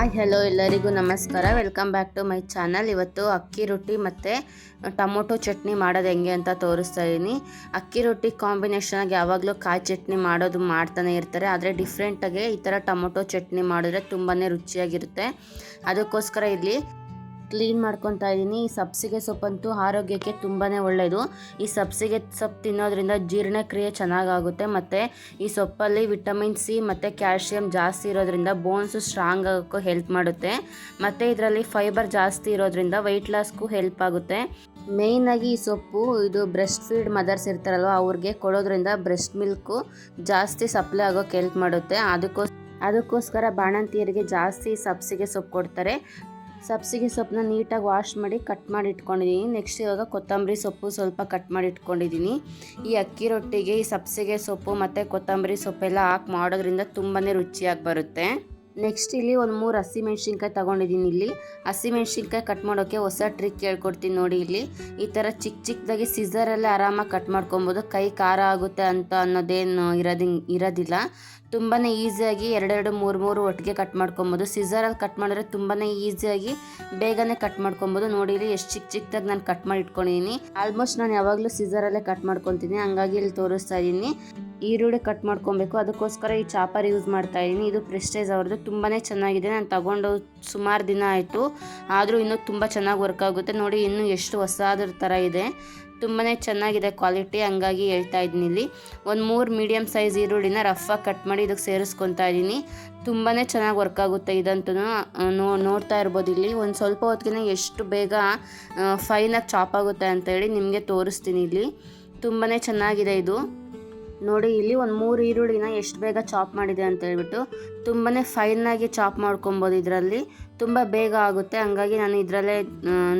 Hi hello ಎಲ್ಲರಿಗೂ ನಮಸ್ಕಾರ. Welcome back to my channel ಇವತ್ತು ಅಕ್ಕಿ ರೊಟ್ಟಿ ಮತ್ತು ಟೊಮೊಟೊ ಚಟ್ನಿ ಮಾಡೋದು ಹೆಂಗೆ ಅಂತ ತೋರಿಸ್ತಾ ಇದ್ದೀನಿ ಅಕ್ಕಿ ರೊಟ್ಟಿ ಕಾಂಬಿನೇಷನಾಗಿ ಯಾವಾಗಲೂ ಕಾಯಿ ಚಟ್ನಿ ಮಾಡೋದು ಮಾಡ್ತಾನೆ ಇರ್ತಾರೆ. ಆದರೆ ಡಿಫ್ರೆಂಟಾಗಿ ಈ ಥರ ಟೊಮೊಟೊ ಚಟ್ನಿ ಮಾಡಿದ್ರೆ ತುಂಬಾ ರುಚಿಯಾಗಿರುತ್ತೆ. ಅದಕ್ಕೋಸ್ಕರ ಇಲ್ಲಿ ಕ್ಲೀನ್ ಮಾಡ್ಕೊತಾ ಇದ್ದೀನಿ ಈ ಸಬ್ಸಿಗೆ ಸೊಪ್ಪಂತೂ ಆರೋಗ್ಯಕ್ಕೆ ತುಂಬಾ ಒಳ್ಳೆಯದು ಈ ಸಬ್ಸಿಗೆ ಸೊಪ್ಪು ತಿನ್ನೋದ್ರಿಂದ ಜೀರ್ಣಕ್ರಿಯೆ ಚೆನ್ನಾಗಾಗುತ್ತೆ. ಮತ್ತು ಈ ಸೊಪ್ಪಲ್ಲಿ ವಿಟಮಿನ್ ಸಿ ಮತ್ತು ಕ್ಯಾಲ್ಶಿಯಂ ಜಾಸ್ತಿ ಇರೋದ್ರಿಂದ ಬೋನ್ಸು ಸ್ಟ್ರಾಂಗ್ ಆಗೋಕ್ಕೂ ಹೆಲ್ಪ್ ಮಾಡುತ್ತೆ. ಮತ್ತು ಇದರಲ್ಲಿ ಫೈಬರ್ ಜಾಸ್ತಿ ಇರೋದ್ರಿಂದ ವೆಯ್ಟ್ ಲಾಸ್ಗೂ ಹೆಲ್ಪ್ ಆಗುತ್ತೆ. ಮೇಯ್ನಾಗಿ ಈ ಸೊಪ್ಪು, ಇದು ಬ್ರೆಸ್ಟ್ ಫೀಡ್ ಮದರ್ಸ್ ಇರ್ತಾರಲ್ವ, ಅವ್ರಿಗೆ ಕೊಡೋದ್ರಿಂದ ಬ್ರೆಸ್ಟ್ ಮಿಲ್ಕು ಜಾಸ್ತಿ ಸಪ್ಲೈ ಆಗೋಕ್ಕೆ ಹೆಲ್ಪ್ ಮಾಡುತ್ತೆ. ಅದಕ್ಕೋಸ್, ಅದಕ್ಕೋಸ್ಕರ ಬಾಣಂತಿಯರಿಗೆ ಜಾಸ್ತಿ ಸಬ್ಸಿಗೆ ಸೊಪ್ಪು ಕೊಡ್ತಾರೆ. ಸಬ್ಸಿಗೆ ಸೊಪ್ಪನ್ನ ನೀಟಾಗಿ ವಾಶ್ ಮಾಡಿ ಕಟ್ ಮಾಡಿ ಇಟ್ಕೊಂಡಿದ್ದೀನಿ. ನೆಕ್ಸ್ಟ್ ಇವಾಗ ಕೊತ್ತಂಬರಿ ಸೊಪ್ಪು ಸ್ವಲ್ಪ ಕಟ್ ಮಾಡಿ ಇಟ್ಕೊಂಡಿದ್ದೀನಿ. ಈ ಅಕ್ಕಿ ರೊಟ್ಟಿಗೆ ಈ ಸಬ್ಸಿಗೆ ಸೊಪ್ಪು ಮತ್ತು ಕೊತ್ತಂಬರಿ ಸೊಪ್ಪೆಲ್ಲ ಹಾಕಿ ಮಾಡೋದ್ರಿಂದ ತುಂಬಾ ರುಚಿಯಾಗಿ ಬರುತ್ತೆ. ನೆಕ್ಸ್ಟ್ ಇಲ್ಲಿ ಒಂದು ಮೂರು ಹಸಿಮೆಣ್ಸಿನ್ಕಾಯಿ ತೊಗೊಂಡಿದ್ದೀನಿ ಇಲ್ಲಿ. ಹಸಿಮೆಣ್ಸಿನ್ಕಾಯಿ ಕಟ್ ಮಾಡೋಕ್ಕೆ ಹೊಸ ಟ್ರಿಕ್ ಹೇಳ್ಕೊಡ್ತೀನಿ ನೋಡಿ ಇಲ್ಲಿ. ಈ ಥರ ಚಿಕ್ಕ ಚಿಕ್ಕದಾಗಿ ಸಿಸರಲ್ಲೇ ಆರಾಮಾಗಿ ಕಟ್ ಮಾಡ್ಕೊಬೋದು. ಕೈ ಖಾರ ಆಗುತ್ತೆ ಅಂತ ಅನ್ನೋದೇನು ಇರೋದಿ ಇರೋದಿಲ್ಲ. ತುಂಬಾ ಈಸಿಯಾಗಿ ಎರಡೆರಡು, ಮೂರು ಮೂರು ಒಟ್ಟಿಗೆ ಕಟ್ ಮಾಡ್ಕೊಬೋದು. ಸಿಸರಲ್ಲಿ ಕಟ್ ಮಾಡಿದ್ರೆ ತುಂಬಾ ಈಸಿಯಾಗಿ ಬೇಗನೆ ಕಟ್ ಮಾಡ್ಕೊಬೋದು. ನೋಡಿ ಇಲ್ಲಿ ಎಷ್ಟು ಚಿಕ್ಕ ಚಿಕ್ಕದಾಗಿ ನಾನು ಕಟ್ ಮಾಡಿ ಇಟ್ಕೊಂಡಿದ್ದೀನಿ ಆಲ್ಮೋಸ್ಟ್ ನಾನು ಯಾವಾಗಲೂ ಸಿಸರಲ್ಲೇ ಕಟ್ ಮಾಡ್ಕೊತೀನಿ ಹಂಗಾಗಿ ಇಲ್ಲಿ ತೋರಿಸ್ತಾ ಇದ್ದೀನಿ ಈರುಳ್ಳಿ ಕಟ್ ಮಾಡ್ಕೊಬೇಕು. ಅದಕ್ಕೋಸ್ಕರ ಈ ಚಾಪರ್ ಯೂಸ್ ಮಾಡ್ತಾ ಇದ್ದೀನಿ ಇದು ಪ್ರೆಸ್ಟೇಜ್ ಅವ್ರದ್ದು. ತುಂಬಾ ಚೆನ್ನಾಗಿದೆ. ನಾನು ತಗೊಂಡು ಸುಮಾರು ದಿನ ಆಯಿತು. ಆದರೂ ಇನ್ನೂ ತುಂಬ ಚೆನ್ನಾಗಿ ವರ್ಕ್ ಆಗುತ್ತೆ. ನೋಡಿ, ಇನ್ನೂ ಎಷ್ಟು ಹೊಸದ್ರ ಥರ ಇದೆ. ತುಂಬಾ ಚೆನ್ನಾಗಿದೆ ಕ್ವಾಲಿಟಿ, ಹಂಗಾಗಿ ಹೇಳ್ತಾ ಇದ್ದೀನಿ ಇಲ್ಲಿ. ಒಂದು ಮೂರು ಮೀಡಿಯಮ್ ಸೈಜ್ ಈರುಳ್ಳಿನ ರಫಾಗಿ ಕಟ್ ಮಾಡಿ ಇದಕ್ಕೆ ಸೇರಿಸ್ಕೊತಾ ಇದ್ದೀನಿ. ತುಂಬಾ ಚೆನ್ನಾಗಿ ವರ್ಕ್ ಆಗುತ್ತೆ ಇದಂತೂ ನೋ, ನೋಡ್ತಾ ಇರ್ಬೋದು ಇಲ್ಲಿ. ಒಂದು ಸ್ವಲ್ಪ ಹೊತ್ತಿಗೆ ಎಷ್ಟು ಬೇಗ ಫೈನಾಗಿ ಚಾಪ್ ಆಗುತ್ತೆ ಅಂತೇಳಿ ನಿಮಗೆ ತೋರಿಸ್ತೀನಿ ಇಲ್ಲಿ. ತುಂಬಾ ಚೆನ್ನಾಗಿದೆ ಇದು. ನೋಡಿ, ಇಲ್ಲಿ ಒಂದು ಮೂರು ಈರುಳ್ಳಿನ ಎಷ್ಟು ಬೇಗ ಚಾಪ್ ಮಾಡಿದೆ ಅಂತ ಹೇಳ್ಬಿಟ್ಟು ತುಂಬಾ ಫೈನಾಗಿ ಚಾಪ್ ಮಾಡ್ಕೊಬೋದು ಇದರಲ್ಲಿ. ತುಂಬ ಬೇಗ ಆಗುತ್ತೆ. ಹಂಗಾಗಿ ನಾನು ಇದರಲ್ಲೇ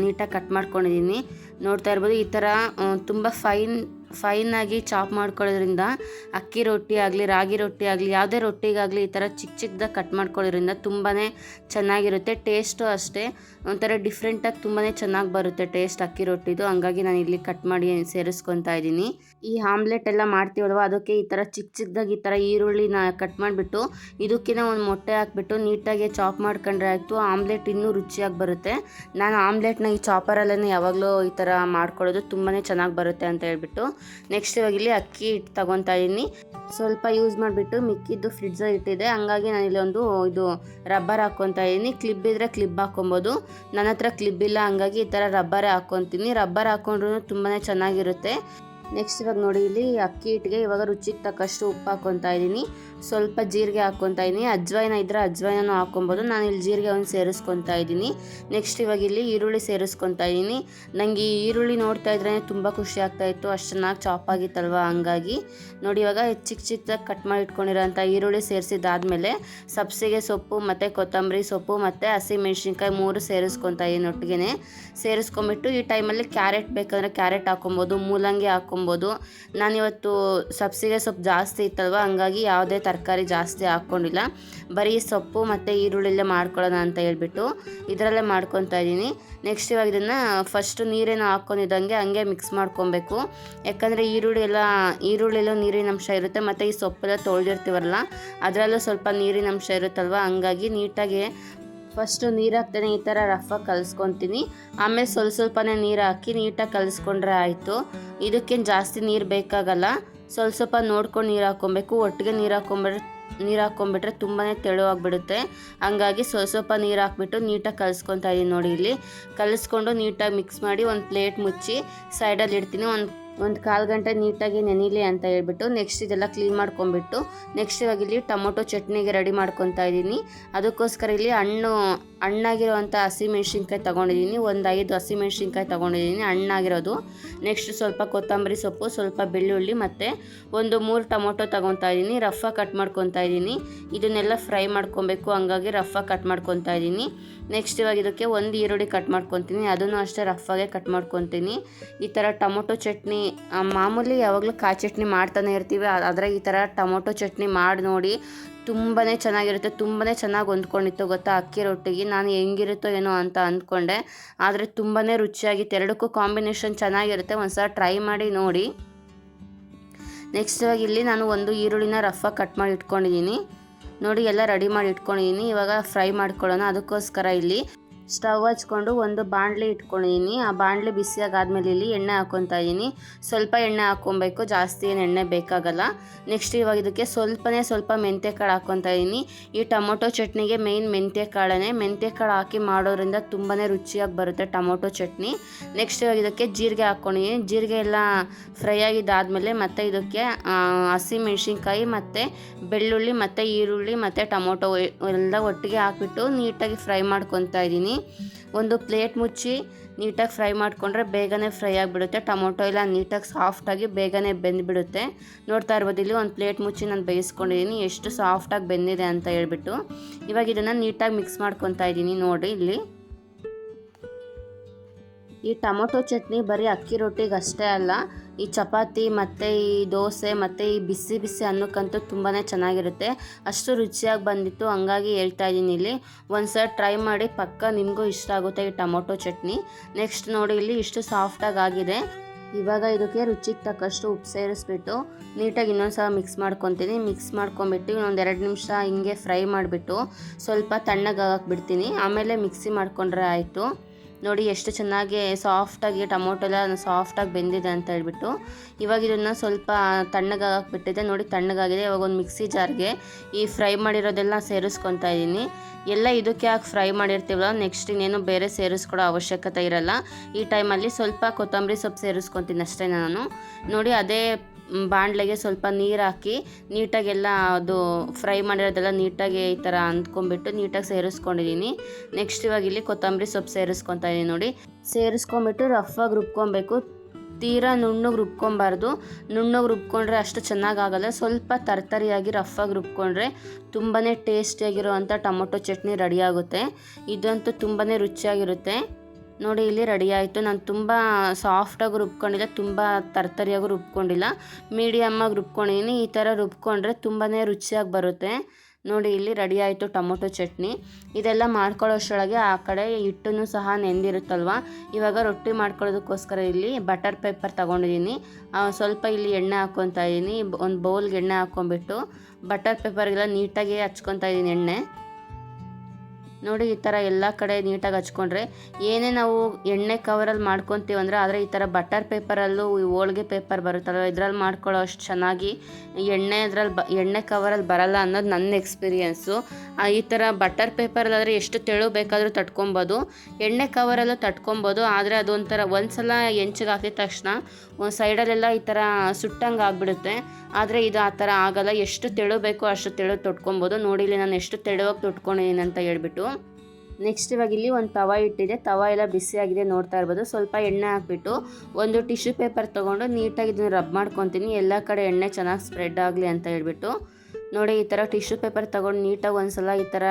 ನೀಟಾಗಿ ಕಟ್ ಮಾಡ್ಕೊಂಡಿದ್ದೀನಿ ನೋಡ್ತಾ ಇರ್ಬೋದು ಈ ಥರ ತುಂಬ ಫೈನ್ ಫೈನಾಗಿ ಚಾಪ್ ಮಾಡ್ಕೊಳ್ಳೋದ್ರಿಂದ ಅಕ್ಕಿ ರೊಟ್ಟಿ ಆಗಲಿ, ರಾಗಿ ರೊಟ್ಟಿ ಆಗಲಿ, ಯಾವುದೇ ರೊಟ್ಟಿಗಾಗಲಿ ಈ ಥರ ಚಿಕ್ಕ ಚಿಕ್ಕದಾಗಿ ಕಟ್ ಮಾಡ್ಕೊಳ್ಳೋದ್ರಿಂದ ತುಂಬಾ ಚೆನ್ನಾಗಿರುತ್ತೆ. ಟೇಸ್ಟು ಅಷ್ಟೇ. ಒಂಥರ ಡಿಫ್ರೆಂಟಾಗಿ ತುಂಬಾ ಚೆನ್ನಾಗಿ ಬರುತ್ತೆ ಟೇಸ್ಟ್ ಅಕ್ಕಿ ರೊಟ್ಟಿದು. ಹಂಗಾಗಿ ನಾನು ಇಲ್ಲಿ ಕಟ್ ಮಾಡಿ ಸೇರಿಸ್ಕೊತಾ ಇದ್ದೀನಿ. ಈ ಆಮ್ಲೆಟ್ ಎಲ್ಲ ಮಾಡ್ತೀವಲ್ವ, ಅದಕ್ಕೆ ಈ ಥರ ಚಿಕ್ಕ ಚಿಕ್ಕದಾಗಿ ಈ ಥರ ಈರುಳ್ಳಿನ ಕಟ್ ಮಾಡಿಬಿಟ್ಟು ಇದಕ್ಕಿಂತ ಒಂದು ಮೊಟ್ಟೆ ಹಾಕ್ಬಿಟ್ಟು ನೀಟಾಗಿ ಚಾಪ್ ಮಾಡ್ಕೊಂಡ್ರೆ ಆಯಿತು, ಆಮ್ಲೆಟ್ ಇನ್ನೂ ರುಚಿಯಾಗಿ ಬರುತ್ತೆ. ನಾನು ಆಮ್ಲೆಟ್ನ ಈ ಚಾಪರಲ್ಲೇ ಯಾವಾಗಲೂ ಈ ಥರ ಮಾಡ್ಕೊಳ್ಳೋದು ತುಂಬಾ ಚೆನ್ನಾಗಿ ಬರುತ್ತೆ ಅಂತ ಹೇಳ್ಬಿಟ್ಟು ನೆಕ್ಸ್ಟ್ ಇವಾಗ ಇಲ್ಲಿ ಅಕ್ಕಿ ಹಿಟ್ಟು ತಗೊತಾ ಇದ್ದೀನಿ ಸ್ವಲ್ಪ ಯೂಸ್ ಮಾಡಿಬಿಟ್ಟು ಮಿಕ್ಕಿದ್ದು ಫ್ರಿಡ್ಜಲ್ಲಿ ಇಟ್ಟಿದೆ ಹಂಗಾಗಿ ನಾನು ಇಲ್ಲಿ ಒಂದು ಇದು ರಬ್ಬರ್ ಹಾಕ್ಕೊತಾ ಇದ್ದೀನಿ ಕ್ಲಿಪ್ ಇದ್ದರೆ ಕ್ಲಿಪ್ ಹಾಕ್ಕೊಬೋದು ನನ್ನ ಹತ್ರ ಕ್ಲಿಪ್ ಇಲ್ಲ, ಹಂಗಾಗಿ ಈ ಥರ ರಬ್ಬರೇ ಹಾಕ್ಕೊತೀನಿ ರಬ್ಬರ್ ಹಾಕ್ಕೊಂಡ್ರೂ ತುಂಬಾ ಚೆನ್ನಾಗಿರುತ್ತೆ. ನೆಕ್ಸ್ಟ್ ಇವಾಗ ನೋಡಿ ಇಲ್ಲಿ ಅಕ್ಕಿ ಹಿಟ್ಟಿಗೆ ಇವಾಗ ರುಚಿಗೆ ತಕ್ಕಷ್ಟು ಉಪ್ಪು ಹಾಕ್ಕೊತಾ ಇದ್ದೀನಿ. ಸ್ವಲ್ಪ ಜೀರಿಗೆ ಹಾಕ್ಕೊತಾ ಇದ್ದೀನಿ. ಅಜ್ವಾಯಿನ ಇದ್ದರೆ ಅಜ್ವಾಯಿನೂ ಹಾಕ್ಕೊಬೋದು. ನಾನು ಇಲ್ಲಿ ಜೀರಿಗೆ ಒಂದು ಸೇರಿಸ್ಕೊತಾ ಇದ್ದೀನಿ. ನೆಕ್ಸ್ಟ್ ಇವಾಗ ಇಲ್ಲಿ ಈರುಳ್ಳಿ ಸೇರಿಸ್ಕೊತಾ ಇದ್ದೀನಿ. ನನಗೆ ಈ ಈರುಳ್ಳಿ ನೋಡ್ತಾ ಇದ್ರೆ ತುಂಬ ಖುಷಿ ಆಗ್ತಾ ಇತ್ತು. ಅಷ್ಟು ಚೆನ್ನಾಗಿ ಚಾಪ್ ಆಗಿತ್ತಲ್ವ? ಹಂಗಾಗಿ. ನೋಡಿ ಇವಾಗ ಚಿಕ್ಕ ಚಿಕ್ಕದಾಗಿ ಕಟ್ ಮಾಡಿ ಇಟ್ಕೊಂಡಿರೋಂಥ ಈರುಳ್ಳಿ ಸೇರಿಸಿದ್ದಾದಮೇಲೆ ಸಬ್ಸಿಗೆ ಸೊಪ್ಪು ಮತ್ತು ಕೊತ್ತಂಬರಿ ಸೊಪ್ಪು ಮತ್ತು ಹಸಿಮೆಣ್ಸಿನ್ಕಾಯಿ ಮೂರು ಸೇರಿಸ್ಕೊತಾ ಇದ್ದೀನಿ ಒಟ್ಟಿಗೆ ಸೇರಿಸ್ಕೊಂಬಿಟ್ಟು ಈ ಟೈಮಲ್ಲಿ ಕ್ಯಾರೆಟ್ ಬೇಕಂದರೆ ಕ್ಯಾರೆಟ್ ಹಾಕೊಬೋದು ಮೂಲಂಗಿ ಹಾಕ್ಕೊಬೋದು. ನಾನಿವತ್ತು ಸಬ್ಸಿಗೆ ಸೊಪ್ಪು ಜಾಸ್ತಿ ಇತ್ತಲ್ವ? ಹಂಗಾಗಿ ಯಾವುದೇ ತರಕಾರಿ ಜಾಸ್ತಿ ಹಾಕ್ಕೊಂಡಿಲ್ಲ. ಬರೀ ಸೊಪ್ಪು ಮತ್ತು ಈರುಳ್ಳಿಲ್ಲೇ ಮಾಡ್ಕೊಳ್ಳೋಣ ಅಂತ ಹೇಳ್ಬಿಟ್ಟು ಇದರಲ್ಲೇ ಮಾಡ್ಕೊತಾ ಇದ್ದೀನಿ. ನೆಕ್ಸ್ಟ್ ಇವಾಗ ಇದನ್ನು ಫಸ್ಟು ನೀರೇನು ಹಾಕ್ಕೊಂಡಿದ್ದಂಗೆ ಹಂಗೆ ಮಿಕ್ಸ್ ಮಾಡ್ಕೊಬೇಕು. ಯಾಕಂದರೆ ಈರುಳ್ಳಿ ಎಲ್ಲ, ಈರುಳ್ಳಿಯಲ್ಲೂ ನೀರಿನ ಅಂಶ ಇರುತ್ತೆ ಮತ್ತು ಈ ಸೊಪ್ಪೆಲ್ಲ ತೊಳೆದಿರ್ತೀವಲ್ಲ, ಅದರಲ್ಲೂ ಸ್ವಲ್ಪ ನೀರಿನ ಅಂಶ ಇರುತ್ತಲ್ವ? ಹಂಗಾಗಿ ನೀಟಾಗಿ ಫಸ್ಟು ನೀರು ಹಾಕ್ತಾನೆ, ಈ ಥರ ರಫಾಗಿ ಕಲಿಸ್ಕೊತೀನಿ. ಆಮೇಲೆ ಸ್ವಲ್ಪ ಸ್ವಲ್ಪನೇ ನೀರು ಹಾಕಿ ನೀಟಾಗಿ ಕಲಿಸ್ಕೊಂಡ್ರೆ ಆಯಿತು. ಇದಕ್ಕೇನು ಜಾಸ್ತಿ ನೀರು ಬೇಕಾಗಲ್ಲ. ಸ್ವಲ್ಪ ಸ್ವಲ್ಪ ನೋಡ್ಕೊಂಡು ನೀರು ಹಾಕ್ಕೊಬೇಕು. ಒಟ್ಟಿಗೆ ನೀರು ಹಾಕ್ಕೊಂಬಿಟ್ರೆ ನೀರು ಹಾಕ್ಕೊಂಬಿಟ್ರೆ ತುಂಬಾ ತೆಳುವಾಗಿಬಿಡುತ್ತೆ. ಹಂಗಾಗಿ ಸ್ವಲ್ಪ ಸ್ವಲ್ಪ ನೀರು ಹಾಕ್ಬಿಟ್ಟು ನೀಟಾಗಿ ಕಲಿಸ್ಕೊತಾ ಇದ್ದೀನಿ ನೋಡಿ ಇಲ್ಲಿ. ಕಲಿಸ್ಕೊಂಡು ನೀಟಾಗಿ ಮಿಕ್ಸ್ ಮಾಡಿ ಒಂದು ಪ್ಲೇಟ್ ಮುಚ್ಚಿ ಸೈಡಲ್ಲಿ ಇಡ್ತೀನಿ. ಒಂದು ಒಂದು ಕಾಲು ಗಂಟೆ ನೀಟಾಗಿ ನೆನಿಲಿ ಅಂತ ಹೇಳ್ಬಿಟ್ಟು ನೆಕ್ಸ್ಟ್ ಇದೆಲ್ಲ ಕ್ಲೀನ್ ಮಾಡ್ಕೊಂಬಿಟ್ಟು ನೆಕ್ಸ್ಟ್ ಇವಾಗ ಇಲ್ಲಿ ಟೊಮೊಟೊ ಚಟ್ನಿಗೆ ರೆಡಿ ಮಾಡ್ಕೊತಾ ಇದ್ದೀನಿ. ಅದಕ್ಕೋಸ್ಕರ ಇಲ್ಲಿ ಹಣ್ಣು, ಹಣ್ಣಾಗಿರೋವಂಥ ಹಸಿಮೆಣ್ಸಿನ್ಕಾಯಿ ತೊಗೊಂಡಿದ್ದೀನಿ. ಒಂದು ಐದು ಹಸಿಮೆಣ್ಸಿನ್ಕಾಯಿ ತೊಗೊಂಡಿದ್ದೀನಿ, ಹಣ್ಣಾಗಿರೋದು. ನೆಕ್ಸ್ಟ್ ಸ್ವಲ್ಪ ಕೊತ್ತಂಬರಿ ಸೊಪ್ಪು, ಸ್ವಲ್ಪ ಬೆಳ್ಳುಳ್ಳಿ ಮತ್ತು ಒಂದು ಮೂರು ಟೊಮೊಟೊ ತೊಗೊತಾ ಇದ್ದೀನಿ. ರಫಾಗಿ ಕಟ್ ಮಾಡ್ಕೊತಾ ಇದ್ದೀನಿ. ಇದನ್ನೆಲ್ಲ ಫ್ರೈ ಮಾಡ್ಕೊಬೇಕು, ಹಂಗಾಗಿ ರಫಾಗಿ ಕಟ್ ಮಾಡ್ಕೊತಾ ಇದ್ದೀನಿ. ನೆಕ್ಸ್ಟ್ ಇವಾಗ ಇದಕ್ಕೆ ಒಂದು ಈರುಳ್ಳಿ ಕಟ್ ಮಾಡ್ಕೊತೀನಿ. ಅದನ್ನು ಅಷ್ಟೇ ರಫಾಗೆ ಕಟ್ ಮಾಡ್ಕೊತೀನಿ. ಈ ಥರ ಟೊಮೊಟೊ ಚಟ್ನಿ ಮಾಮೂಲಿ ಯಾವಾಗಲೂ ಕಾಯಿ ಚಟ್ನಿ ಮಾಡ್ತಾನೆ ಇರ್ತೀವಿ. ಆದರೆ ಈ ಥರ ಟೊಮೊಟೊ ಚಟ್ನಿ ಮಾಡಿ ನೋಡಿ ತುಂಬಾ ಚೆನ್ನಾಗಿರುತ್ತೆ. ತುಂಬಾ ಚೆನ್ನಾಗಿ ಹೊಂದ್ಕೊಂಡಿತ್ತು ಗೊತ್ತಾ ಅಕ್ಕಿ ರೊಟ್ಟಿಗೆ. ನಾನು ಹೆಂಗಿರುತ್ತೋ ಏನೋ ಅಂತ ಅಂದ್ಕೊಂಡೆ. ಆದರೆ ತುಂಬಾ ರುಚಿಯಾಗಿತ್ತು. ಎರಡಕ್ಕೂ ಕಾಂಬಿನೇಷನ್ ಚೆನ್ನಾಗಿರುತ್ತೆ. ಒಂದು ಸಲ ಟ್ರೈ ಮಾಡಿ ನೋಡಿ. ನೆಕ್ಸ್ಟ್ ಇವಾಗ ಇಲ್ಲಿ ನಾನು ಒಂದು ಈರುಳ್ಳಿನ ರಫಾಗಿ ಕಟ್ ಮಾಡಿ ಇಟ್ಕೊಂಡಿದ್ದೀನಿ. ನೋಡಿ ಎಲ್ಲ ರೆಡಿ ಮಾಡಿ ಇಟ್ಕೊಂಡಿದ್ದೀನಿ. ಇವಾಗ ಫ್ರೈ ಮಾಡ್ಕೊಳ್ಳೋಣ. ಅದಕ್ಕೋಸ್ಕರ ಇಲ್ಲಿ ಸ್ಟವ್ ಹಚ್ಕೊಂಡು ಒಂದು ಬಾಣಲೆ ಇಟ್ಕೊಂಡಿದ್ದೀನಿ ಆ ಬಾಣಲಿ ಬಿಸಿಯಾಗಾದ್ಮೇಲೆ ಇಲ್ಲಿ ಎಣ್ಣೆ ಹಾಕೊತಾ ಇದ್ದೀನಿ ಸ್ವಲ್ಪ ಎಣ್ಣೆ ಹಾಕ್ಕೊಬೇಕು. ಜಾಸ್ತಿ ಏನು ಎಣ್ಣೆ ಬೇಕಾಗಲ್ಲ. ನೆಕ್ಸ್ಟ್ ಇವಾಗ ಇದಕ್ಕೆ ಸ್ವಲ್ಪನೇ ಸ್ವಲ್ಪ ಮೆಂತ್ಯ ಕಾಳು ಹಾಕ್ಕೊತಾ ಇದ್ದೀನಿ ಈ ಟೊಮೊಟೊ ಚಟ್ನಿಗೆ ಮೇಯ್ನ್ ಮೆಂತ್ಯ ಕಾಳನೇ ಮೆಂತ್ಯ ಕಾಳು ಹಾಕಿ ಮಾಡೋದ್ರಿಂದ ತುಂಬಾ ರುಚಿಯಾಗಿ ಬರುತ್ತೆ ಟೊಮೊಟೊ ಚಟ್ನಿ. ನೆಕ್ಸ್ಟ್ ಇವಾಗ ಇದಕ್ಕೆ ಜೀರಿಗೆ ಹಾಕ್ಕೊಂಡಿದ್ದೀನಿ ಜೀರಿಗೆ ಎಲ್ಲ ಫ್ರೈ ಆಗಿದ್ದಾದಮೇಲೆ ಮತ್ತೆ ಇದಕ್ಕೆ ಆ, ಹಸಿ ಮೆಣಸಿನ್ಕಾಯಿ ಮತ್ತು ಬೆಳ್ಳುಳ್ಳಿ ಮತ್ತು ಈರುಳ್ಳಿ ಮತ್ತು ಟೊಮೊಟೊ ಎಲ್ಲ ಒಟ್ಟಿಗೆ ಹಾಕ್ಬಿಟ್ಟು ನೀಟಾಗಿ ಫ್ರೈ ಮಾಡ್ಕೊತಾ ಇದ್ದೀನಿ ಒಂದು ಪ್ಲೇಟ್ ಮುಚ್ಚಿ ನೀಟಾಗಿ ಫ್ರೈ ಮಾಡಿಕೊಂಡ್ರೆ ಬೇಗನೆ ಫ್ರೈ ಆಗಿಬಿಡುತ್ತೆ. ಟೊಮೊಟೊ ಎಲ್ಲ ನೀಟಾಗಿ ಸಾಫ್ಟಾಗಿ ಬೇಗನೆ ಬೆಂದ್ಬಿಡುತ್ತೆ. ನೋಡ್ತಾ ಇರ್ಬೋದು, ಇಲ್ಲಿ ಒಂದು ಪ್ಲೇಟ್ ಮುಚ್ಚಿ ನಾನು ಬೇಯಿಸ್ಕೊಂಡಿದ್ದೀನಿ. ಎಷ್ಟು ಸಾಫ್ಟಾಗಿ ಬೆಂದಿದೆ ಅಂತ ಹೇಳ್ಬಿಟ್ಟು. ಇವಾಗ ಇದನ್ನು ನೀಟಾಗಿ ಮಿಕ್ಸ್ ಮಾಡ್ಕೊತಾ ಇದ್ದೀನಿ, ನೋಡಿ ಇಲ್ಲಿ. ಈ ಟೊಮೊಟೊ ಚಟ್ನಿ ಬರೀ ಅಕ್ಕಿ ರೊಟ್ಟಿಗೆ ಅಷ್ಟೇ ಅಲ್ಲ ಈ ಚಪಾತಿ ಮತ್ತು ಈ ದೋಸೆ ಮತ್ತು ಈ ಬಿಸಿ ಬಿಸಿ ಅನ್ನಕ್ಕಂತೂ ತುಂಬಾ ಚೆನ್ನಾಗಿರುತ್ತೆ. ಅಷ್ಟು ರುಚಿಯಾಗಿ ಬಂದಿತ್ತು, ಹಂಗಾಗಿ ಹೇಳ್ತಾ ಇದ್ದೀನಿ ಇಲ್ಲಿ. ಒಂದು ಟ್ರೈ ಮಾಡಿ ಪಕ್ಕ ನಿಮಗೂ ಇಷ್ಟ ಆಗುತ್ತೆ ಈ ಟೊಮೊಟೊ ಚಟ್ನಿ. ನೆಕ್ಸ್ಟ್ ನೋಡಿ ಇಲ್ಲಿ ಇಷ್ಟು ಸಾಫ್ಟಾಗಿ ಆಗಿದೆ. ಇವಾಗ ಇದಕ್ಕೆ ರುಚಿಗೆ ತಕ್ಕಷ್ಟು ಉಪ್ಪು ಸೇರಿಸ್ಬಿಟ್ಟು ನೀಟಾಗಿ ಇನ್ನೊಂದು ಸಲ ಮಿಕ್ಸ್ ಮಾಡ್ಕೊತೀನಿ. ಮಿಕ್ಸ್ ಮಾಡ್ಕೊಂಬಿಟ್ಟು ಇನ್ನೊಂದು ಎರಡು ನಿಮಿಷ ಹಿಂಗೆ ಫ್ರೈ ಮಾಡಿಬಿಟ್ಟು ಸ್ವಲ್ಪ ತಣ್ಣಗಾಗಕ್ಕೆ ಬಿಡ್ತೀನಿ ಆಮೇಲೆ ಮಿಕ್ಸಿ ಮಾಡ್ಕೊಂಡ್ರೆ ಆಯಿತು. ನೋಡಿ ಎಷ್ಟು ಚೆನ್ನಾಗಿ ಸಾಫ್ಟಾಗಿ ಟೊಮೊಟೊ ಎಲ್ಲ ಸಾಫ್ಟಾಗಿ ಬೆಂದಿದೆ ಅಂತ ಹೇಳ್ಬಿಟ್ಟು ಇವಾಗ ಇದನ್ನು ಸ್ವಲ್ಪ ತಣ್ಣಗಾಗ್ಬಿಟ್ಟಿದೆ. ನೋಡಿ ತಣ್ಣಗಾಗಿದೆ. ಇವಾಗ ಒಂದು ಮಿಕ್ಸಿ ಜಾರ್ಗೆ ಈ ಫ್ರೈ ಮಾಡಿರೋದೆಲ್ಲ ಸೇರಿಸ್ಕೊತಾ ಇದ್ದೀನಿ. ಎಲ್ಲ ಇದಕ್ಕೆ ಯಾಕೆ ಫ್ರೈ ಮಾಡಿರ್ತೀವಲ್ಲ, ನೆಕ್ಸ್ಟ್ ಇನ್ನೇನು ಬೇರೆ ಸೇರಿಸ್ಕೊಡೋ ಅವಶ್ಯಕತೆ ಇರಲ್ಲ. ಈ ಟೈಮಲ್ಲಿ ಸ್ವಲ್ಪ ಕೊತ್ತಂಬರಿ ಸೊಪ್ಪು ಸೇರಿಸ್ಕೊತೀನಿ ಅಷ್ಟೇ ನಾನು. ನೋಡಿ ಅದೇ ಬಾಣಲೆಗೆ ಸ್ವಲ್ಪ ನೀರು ಹಾಕಿ ನೀಟಾಗೆಲ್ಲ ಅದು ಫ್ರೈ ಮಾಡಿರೋದೆಲ್ಲ ನೀಟಾಗಿ ಈ ಥರ ಅಂದ್ಕೊಂಬಿಟ್ಟು ನೀಟಾಗಿ ಸೇರಿಸ್ಕೊಂಡಿದ್ದೀನಿ ನೆಕ್ಸ್ಟ್ ಇವಾಗ ಇಲ್ಲಿ ಕೊತ್ತಂಬರಿ ಸೊಪ್ಪು ಸೇರಿಸ್ಕೊತಾ ಇದ್ದೀನಿ ನೋಡಿ. ಸೇರಿಸ್ಕೊಂಬಿಟ್ಟು ರಫಾಗಿ ರುಬ್ಕೊಬೇಕು. ತೀರಾ ನುಣ್ಣಗೆ ರುಬ್ಕೊಬಾರ್ದು. ನುಣ್ಣಗೆ ರುಬ್ಕೊಂಡ್ರೆ ಅಷ್ಟು ಚೆನ್ನಾಗಾಗಲ್ಲ. ಸ್ವಲ್ಪ ತರ್ತರಿಯಾಗಿ ರಫಾಗಿ ರುಬ್ಕೊಂಡ್ರೆ ತುಂಬಾ ಟೇಸ್ಟಿಯಾಗಿರುವಂಥ ಟೊಮೊಟೊ ಚಟ್ನಿ ರೆಡಿಯಾಗುತ್ತೆ ಇದಂತೂ ತುಂಬಾ ರುಚಿಯಾಗಿರುತ್ತೆ. ನೋಡಿ, ಇಲ್ಲಿ ರೆಡಿ ಆಯಿತು. ನಾನು ತುಂಬ ಸಾಫ್ಟಾಗಿ ರುಬ್ಕೊಂಡಿಲ್ಲ, ತುಂಬ ತರ್ತರಿಯಾಗಿ ರುಬ್ಕೊಂಡಿಲ್ಲ. ಮೀಡಿಯಮ್ಮಾಗಿ ರುಬ್ಕೊಂಡಿದ್ದೀನಿ ಈ ಥರ ರುಬ್ಕೊಂಡ್ರೆ ತುಂಬಾ ರುಚಿಯಾಗಿ ಬರುತ್ತೆ. ನೋಡಿ, ಇಲ್ಲಿ ರೆಡಿ ಆಯಿತು ಟೊಮೊಟೊ ಚಟ್ನಿ. ಇದೆಲ್ಲ ಮಾಡ್ಕೊಳ್ಳೋಷ್ಟರೊಳಗೆ ಆ ಕಡೆ ಹಿಟ್ಟನ್ನು ಸಹ ನೆಂದಿರುತ್ತಲ್ವ? ಇವಾಗ ರೊಟ್ಟಿ ಮಾಡ್ಕೊಳ್ಳೋದಕ್ಕೋಸ್ಕರ ಇಲ್ಲಿ ಬಟರ್ ಪೇಪರ್ ತೊಗೊಂಡಿದ್ದೀನಿ ಸ್ವಲ್ಪ ಇಲ್ಲಿ ಎಣ್ಣೆ ಹಾಕ್ಕೊತಾ ಇದ್ದೀನಿ ಒಂದು ಬೌಲ್ಗೆ ಎಣ್ಣೆ ಹಾಕ್ಕೊಂಬಿಟ್ಟು ಬಟರ್ ಪೇಪರ್ಗೆಲ್ಲ ನೀಟಾಗಿ ಹಚ್ಕೊತಾ ಇದ್ದೀನಿ ಎಣ್ಣೆ. ನೋಡಿ, ಈ ಥರ ಎಲ್ಲ ಕಡೆ ನೀಟಾಗಿ ಹಚ್ಕೊಂಡ್ರೆ ಏನೇ ನಾವು ಎಣ್ಣೆ ಕವರಲ್ಲಿ ಮಾಡ್ಕೊತೀವಿ ಅಂದರೆ ಆದರೆ ಈ ಥರ ಬಟರ್ ಪೇಪರಲ್ಲೂ ಹೋಳಿಗೆ ಪೇಪರ್ ಬರುತ್ತಲ್ಲ ಇದರಲ್ಲಿ ಮಾಡ್ಕೊಳ್ಳೋ ಅಷ್ಟು ಚೆನ್ನಾಗಿ ಎಣ್ಣೆ ಅದ್ರಲ್ಲಿ ಬ, ಎಣ್ಣೆ ಕವರಲ್ಲಿ ಬರಲ್ಲ ಅನ್ನೋದು ನನ್ನ ಎಕ್ಸ್ಪೀರಿಯೆನ್ಸು ಈ ಥರ ಬಟರ್ ಪೇಪರಲ್ಲಾದರೆ ಎಷ್ಟು ತೆಳು ಬೇಕಾದರೂ ತಟ್ಕೊಬೋದು, ಎಣ್ಣೆ ಕವರಲ್ಲೂ ತಟ್ಕೊಬೋದು, ಆದರೆ ಅದೊಂಥರ ಒಂದು ಸಲ ಹೆಂಚಿಗೆ ಹಾಕಿದ ತಕ್ಷಣ ಒಂದು ಸೈಡಲ್ಲೆಲ್ಲ ಈ ಥರ ಸುಟ್ಟಂಗೆ ಆಗಿಬಿಡುತ್ತೆ. ಆದರೆ ಇದು ಆ ಥರ ಆಗಲ್ಲ, ಎಷ್ಟು ತೆಳು ಬೇಕೋ ಅಷ್ಟು ತೆಳು ತೊಟ್ಕೊಬೋದು. ನೋಡಿ ನಾನು ಎಷ್ಟು ತೆಳುವಾಗಿ ತೊಟ್ಕೊಂಡಿದ್ದೀನಿ ಅಂತ ಹೇಳ್ಬಿಟ್ಟು ನೆಕ್ಸ್ಟ್ ಇವಾಗ ಇಲ್ಲಿ ಒಂದು ತವ ಇಟ್ಟಿದೆ. ತವ ಎಲ್ಲ ಬಿಸಿಯಾಗಿದೆ ನೋಡ್ತಾ ಇರ್ಬೋದು. ಸ್ವಲ್ಪ ಎಣ್ಣೆ ಹಾಕ್ಬಿಟ್ಟು ಒಂದು ಟಿಶ್ಯೂ ಪೇಪರ್ ತೊಗೊಂಡು ನೀಟಾಗಿ ಇದನ್ನು ರಬ್ ಮಾಡ್ಕೊತೀನಿ. ಎಲ್ಲ ಕಡೆ ಎಣ್ಣೆ ಚೆನ್ನಾಗಿ ಸ್ಪ್ರೆಡ್ ಆಗಲಿ ಅಂತ ಹೇಳ್ಬಿಟ್ಟು. ನೋಡಿ, ಈ ಥರ ಟಿಶ್ಯೂ ಪೇಪರ್ ತೊಗೊಂಡು ನೀಟಾಗಿ ಒಂದ್ಸಲ ಈ ಥರ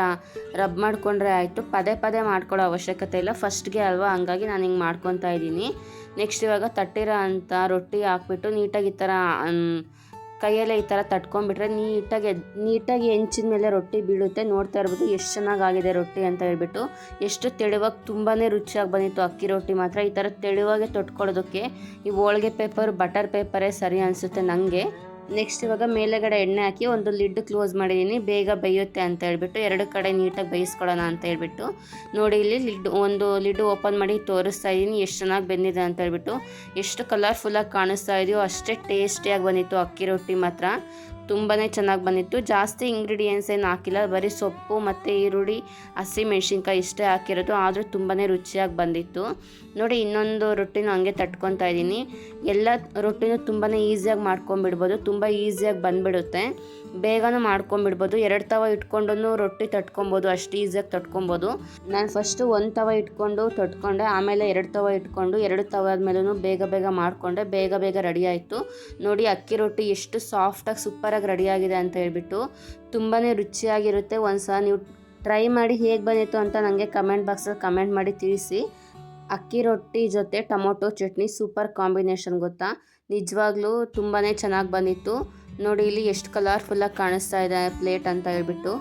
ರಬ್ ಮಾಡ್ಕೊಂಡ್ರೆ ಆಯಿತು. ಪದೇ ಪದೇ ಮಾಡ್ಕೊಳ್ಳೋ ಅವಶ್ಯಕತೆ ಇಲ್ಲ. ಫಸ್ಟ್ಗೆ ಅಲ್ವಾ? ಹಂಗಾಗಿ ನಾನು ಹಿಂಗೆ ಮಾಡ್ಕೊತಾ ಇದ್ದೀನಿ. ನೆಕ್ಸ್ಟ್ ಇವಾಗ ತಟ್ಟಿರೋ ಅಂಥ ರೊಟ್ಟಿ ಹಾಕ್ಬಿಟ್ಟು ನೀಟಾಗಿ ಈ ಥರ ಕೈಯಲ್ಲೇ ಈ ಥರ ತಟ್ಕೊಂಡ್ಬಿಟ್ರೆ ನೀಟಾಗಿ ನೀಟಾಗಿ ಹೆಂಚಿನ ಮೇಲೆ ರೊಟ್ಟಿ ಬೀಳುತ್ತೆ. ನೋಡ್ತಾ ಇರ್ಬೋದು ಎಷ್ಟು ಚೆನ್ನಾಗಾಗಿದೆ ರೊಟ್ಟಿ ಅಂತ ಹೇಳ್ಬಿಟ್ಟು. ಎಷ್ಟು ತೆಳುವಾಗಿ ತುಂಬಾ ರುಚಿಯಾಗಿ ಬಂದಿತ್ತು ಅಕ್ಕಿ ರೊಟ್ಟಿ ಮಾತ್ರ. ಈ ಥರ ತೆಳುವಾಗೆ ತೊಟ್ಕೊಳ್ಳೋದಕ್ಕೆ ಈ ಹೋಳಿಗೆ ಪೇಪರ್, ಬಟರ್ ಪೇಪರೇ ಸರಿ ಅನಿಸುತ್ತೆ ನನಗೆ ನೆಕ್ಸ್ಟ್ ಇವಾಗ ಮೇಲೆಗಡೆ ಎಣ್ಣೆ ಹಾಕಿ ಒಂದು ಲಿಡ್ ಕ್ಲೋಸ್ ಮಾಡಿದ್ದೀನಿ ಬೇಗ ಬೇಯುತ್ತೆ ಅಂತ ಹೇಳ್ಬಿಟ್ಟು ಎರಡು ಕಡೆ ನೀಟಾಗಿ ಬೇಯಿಸ್ಕೊಳ್ಳೋಣ ಅಂತ ಹೇಳ್ಬಿಟ್ಟು ನೋಡಿ ಇಲ್ಲಿ ಲಿಡ್ ಒಂದು ಲಿಡ್ ಓಪನ್ ಮಾಡಿ ತೋರಿಸ್ತಾ ಇದ್ದೀನಿ ಎಷ್ಟು ಚೆನ್ನಾಗಿ ಬೆಂದಿದೆ ಅಂತ ಹೇಳ್ಬಿಟ್ಟು. ಎಷ್ಟು ಕಲರ್ಫುಲ್ಲಾಗಿ ಕಾಣಿಸ್ತಾ ಇದೆಯೋ ಅಷ್ಟೇ ಟೇಸ್ಟಿಯಾಗಿ ಬಂದಿತ್ತು ಅಕ್ಕಿ ರೊಟ್ಟಿ ಮಾತ್ರ. ತುಂಬಾ ಚೆನ್ನಾಗಿ ಬಂದಿತ್ತು. ಜಾಸ್ತಿ ಇಂಗ್ರೀಡಿಯೆಂಟ್ಸ್ ಏನು ಹಾಕಿಲ್ಲ. ಬರೀ ಸೊಪ್ಪು ಮತ್ತು ಈರುಳ್ಳಿ, ಹಸಿ ಮೆಣಸಿನ್ಕಾಯಿ ಇಷ್ಟೇ ಹಾಕಿರೋದು. ಆದರೂ ತುಂಬಾ ರುಚಿಯಾಗಿ ಬಂದಿತ್ತು. ನೋಡಿ, ಇನ್ನೊಂದು ರೊಟ್ಟಿನೂ ಹಂಗೆ ತಟ್ಕೊತಾ ಇದ್ದೀನಿ. ಎಲ್ಲ ರೊಟ್ಟಿನೂ ತುಂಬಾ ಈಸಿಯಾಗಿ ಮಾಡ್ಕೊಂಬಿಡ್ಬೋದು ತುಂಬ ಈಸಿಯಾಗಿ ಬಂದ್ಬಿಡುತ್ತೆ. ಬೇಗನೂ ಮಾಡ್ಕೊಂಬಿಡ್ಬೋದು. ಎರಡು ತವ ಇಟ್ಕೊಂಡು ರೊಟ್ಟಿ ತಟ್ಕೊಬೋದು. ಅಷ್ಟು ಈಸಿಯಾಗಿ ತಟ್ಕೊಬೋದು. ನಾನು ಫಸ್ಟು ಒಂದು ತವ ಇಟ್ಕೊಂಡು ತಟ್ಕೊಂಡೆ, ಆಮೇಲೆ ಎರಡು ತವ ಇಟ್ಕೊಂಡು ಎರಡು ತವ ಆದಮೇಲೂ ಬೇಗ ಬೇಗ ಮಾಡಿಕೊಂಡೆ. ಬೇಗ ಬೇಗ ರೆಡಿ ಆಯಿತು. ನೋಡಿ ಅಕ್ಕಿ ರೊಟ್ಟಿ ಎಷ್ಟು ಸಾಫ್ಟಾಗಿ ಸೂಪರಾಗಿ ರೆಡಿಯಾಗಿದೆ ಅಂತ ಹೇಳ್ಬಿಟ್ಟು ತುಂಬಾ ರುಚಿಯಾಗಿರುತ್ತೆ. ಒಂದು ಸಲ ನೀವು ಟ್ರೈ ಮಾಡಿ ಹೇಗೆ ಬಂದಿತ್ತು ಅಂತ ನನಗೆ ಕಮೆಂಟ್ ಬಾಕ್ಸಲ್ಲಿ ಕಮೆಂಟ್ ಮಾಡಿ ತಿಳಿಸಿ. ಅಕ್ಕಿ ರೊಟ್ಟಿ ಜೊತೆ ಟೊಮೊಟೊ ಚಟ್ನಿ ಸೂಪರ್ ಕಾಂಬಿನೇಷನ್ ಗೊತ್ತಾ? ನಿಜವಾಗ್ಲೂ ತುಂಬಾ ಚೆನ್ನಾಗಿ ಬಂದಿತ್ತು. ನೋಡಿ, ಇಲ್ಲಿ ಎಷ್ಟು ಕಲರ್ಫುಲ್ಲಾಗಿ ಕಾಣಿಸ್ತಾ ಇದೆ ಪ್ಲೇಟ್ ಅಂತ ಹೇಳ್ಬಿಟ್ಟು.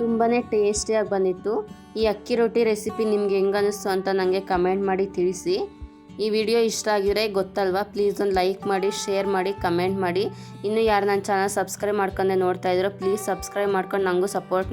ತುಂಬಾ ಟೇಸ್ಟಿಯಾಗಿ ಬಂದಿತ್ತು. ಈ ಅಕ್ಕಿ ರೊಟ್ಟಿ ರೆಸಿಪಿ ನಿಮ್ಗೆ ಹೆಂಗೆ ಅನ್ನಿಸ್ತು ಅಂತ ನನಗೆ ಕಮೆಂಟ್ ಮಾಡಿ ತಿಳಿಸಿ. ಈ ವಿಡಿಯೋ ಇಷ್ಟ ಆಗಿದ್ರೆ ಗೊತ್ತಲ್ವಾ? ಪ್ಲೀಸ್ ಒಂದು ಲೈಕ್ ಮಾಡಿ ಶೇರ್ ಮಾಡಿ ಕಮೆಂಟ್ ಮಾಡಿ. ಇನ್ನೂ ಯಾರು ನನ್ನ ಚಾನಲ್ ಸಬ್ಸ್ಕ್ರೈಬ್ ಮಾಡ್ಕೊಂಡೆ ನೋಡ್ತಾ ಇದ್ರು ಪ್ಲೀಸ್ ಸಬ್ಸ್ಕ್ರೈಬ್ ಮಾಡ್ಕೊಂಡು ನನಗೂ ಸಪೋರ್ಟ್